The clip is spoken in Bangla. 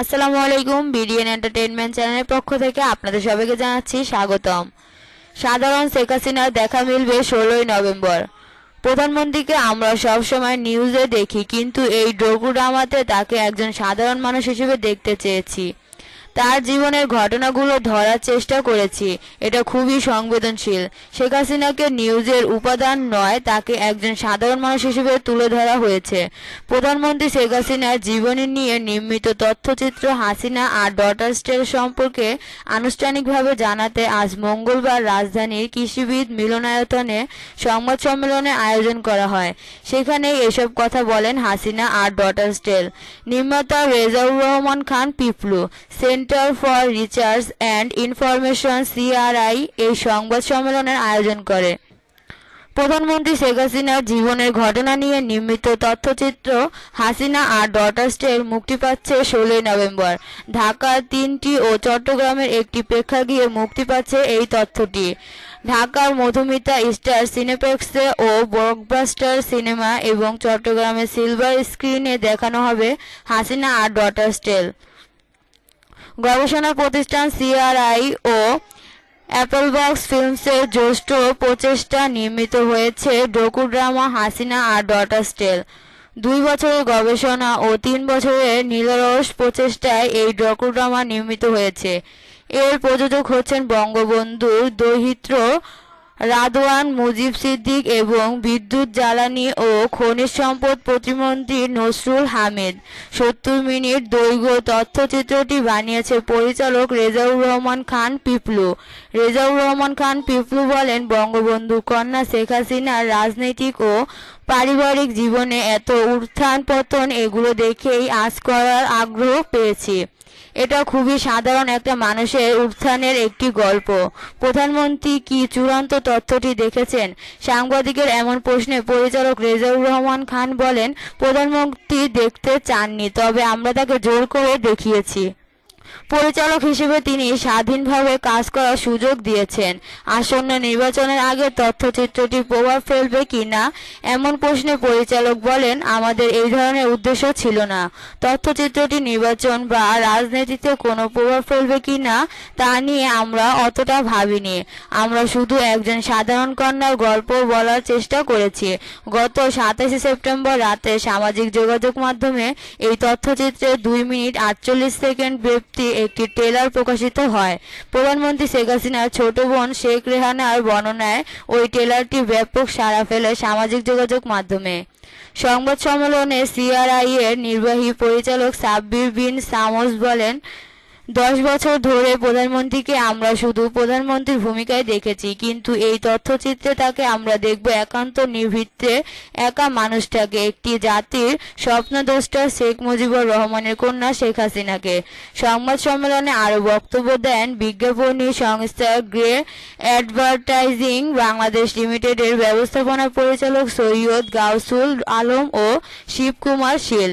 আসসালামু আলাইকুম, বিডিএন এন্টারটেইনমেন্ট চ্যানেলের পক্ষ থেকে আপনাদের সবাইকে জানাচ্ছি স্বাগতম। সাধারণ শেখ হাসিনার দেখা মিলবে ষোলোই নভেম্বর। প্রধানমন্ত্রীকে আমরা সবসময় নিউজে দেখি, কিন্তু এই ড্রামাতে তাকে একজন সাধারণ মানুষ হিসেবে দেখতে চেয়েছি। তার জীবনের ঘটনাগুলো ধরার চেষ্টা করেছি। এটা খুবই সংবেদনশীল। শেখ হাসিনাকে নিউজের উপাদান নয়, তাকে একজন সাধারণ মানুষ হিসেবে তুলে ধরা হয়েছে। প্রধানমন্ত্রী শেখ হাসিনার জীবনী নিয়ে নির্মিত তথ্যচিত্র হাসিনা আর ডটার স্টেল সম্পর্কে আনুষ্ঠানিকভাবে জানাতে আজ মঙ্গলবার রাজধানীর কৃষিবিদ মিলনায়তনে সংবাদ সম্মেলনের আয়োজন করা হয়। সেখানে এসব কথা বলেন হাসিনা আর ডটার স্টেল নির্মাতা Rezaur Rahman Khan Piplu. Centre for research and information CRI এই সংবাদ সম্মেলনের আয়োজন করে। প্রধানমন্ত্রী শেখ হাসিনার জীবনের ঘটনা নিয়ে নির্মিত তথ্যচিত্র হাসিনা আর ডটার মুক্তি পাচ্ছে ষোলোই নভেম্বর। ঢাকার তিনটি ও চট্টগ্রামের একটি প্রেক্ষাগৃহে মুক্তি পাচ্ছে এই তথ্যটি। ঢাকার মধুমিতা স্টার সিনেপ্লেক্সে ও ব্লকবাস্টার সিনেমা এবং চট্টগ্রামের সিলভার স্ক্রিনে দেখানো হবে হাসিনা আর ডটার স্টেল গবেষণা প্রতিষ্ঠান সিআরআই ও অ্যাপল বক্স ফিল্মসের জ্যেষ্ঠ প্রচেষ্টা নির্মিত হয়েছে ডকুড্রামা, হাসিনা আর ডটার স্টেল দুই বছরের গবেষণা ও তিন বছরের নীলরস প্রচেষ্টায় এই ডকুড্রামা নির্মিত হয়েছে। এর প্রযোজক হচ্ছেন বঙ্গবন্ধুর দৈহিত্র রাদওয়ান, মুজিব সিদ্দিক এবং বিদ্যুৎ জ্বালানি ও খনিজ সম্পদ প্রতিমন্ত্রী নসরুল হামিদ। সত্তর মিনিট দৈর্ঘ্য তথ্যচিত্রটি বানিয়েছে পরিচালক রেজাউর রহমান খান পিপলু। রেজাউর রহমান খান পিপলু বলেন, বঙ্গবন্ধু কন্যা শেখ হাসিনার রাজনৈতিক ও পারিবারিক জীবনে এত উত্থান পতন এগুলো দেখেই আজ করার আগ্রহ পেয়েছি। এটা খুবই সাধারণ একটা মানুষের উত্থানের একটি গল্প। প্রধানমন্ত্রী কি চূড়ান্ত তথ্যটি দেখেছেন? সাংবাদিকের এমন প্রশ্নে পরিচালক রেজাউর রহমান খান বলেন, প্রধানমন্ত্রী দেখতে চাননি, তবে আমরা তাকে জোর করে দেখিয়েছি। পরিচালক হিসেবে তিনি স্বাধীনভাবে কাজ করার সুযোগ দিয়েছেন। আসন্ন নির্বাচনের আগে তথ্যচিত্রটি প্রভাব ফেলবে কিনা এমন প্রশ্নে পরিচালক বলেন, আমাদের এই ধরনের উদ্দেশ্য ছিল না। তথ্যচিত্রটি নির্বাচন বা রাজনীতিতে কোনো প্রভাব ফেলবে কিনা তা নিয়ে আমরা অতটা ভাবিনি। আমরা শুধু একজন সাধারণ কন্যার গল্প বলার চেষ্টা করেছি। গত সাতাশে সেপ্টেম্বর রাতে সামাজিক যোগাযোগ মাধ্যমে এই তথ্যচিত্রে দুই মিনিট আটচল্লিশ সেকেন্ড ব্যক্তি একটি ট্রেলার প্রকাশিত হয়। প্রধানমন্ত্রী শেখ হাসিনার ছোট বোন শেখ রেহানার বর্ণনায় ওই ট্রেলারটি ব্যাপক সাড়া ফেলে সামাজিক যোগাযোগ মাধ্যমে। সংবাদ সম্মেলনে সিআরআই এর নির্বাহী পরিচালক সাব্বির বিন সামস বলেন দশ বছর ধরে প্রধানমন্ত্রীকে আমরা শুধু প্রধানমন্ত্রীর ভূমিকায় দেখেছি, কিন্তু এই তথ্যচিত্রে তাকে আমরা দেখব একান্ত নির্ভিত্তে একা মানুষটাকে, একটি জাতির স্বপ্নদ্রষ্টা শেখ মুজিবুর রহমানের কন্যা শেখ হাসিনাকে। সংবাদ সম্মেলনে আরও বক্তব্য দেন বিজ্ঞাপনী সংস্থা গ্রে অ্যাডভার্টাইজিং বাংলাদেশ লিমিটেডের ব্যবস্থাপনা পরিচালক সৈয়দ গাউসুল আলম ও শিবকুমার শীল।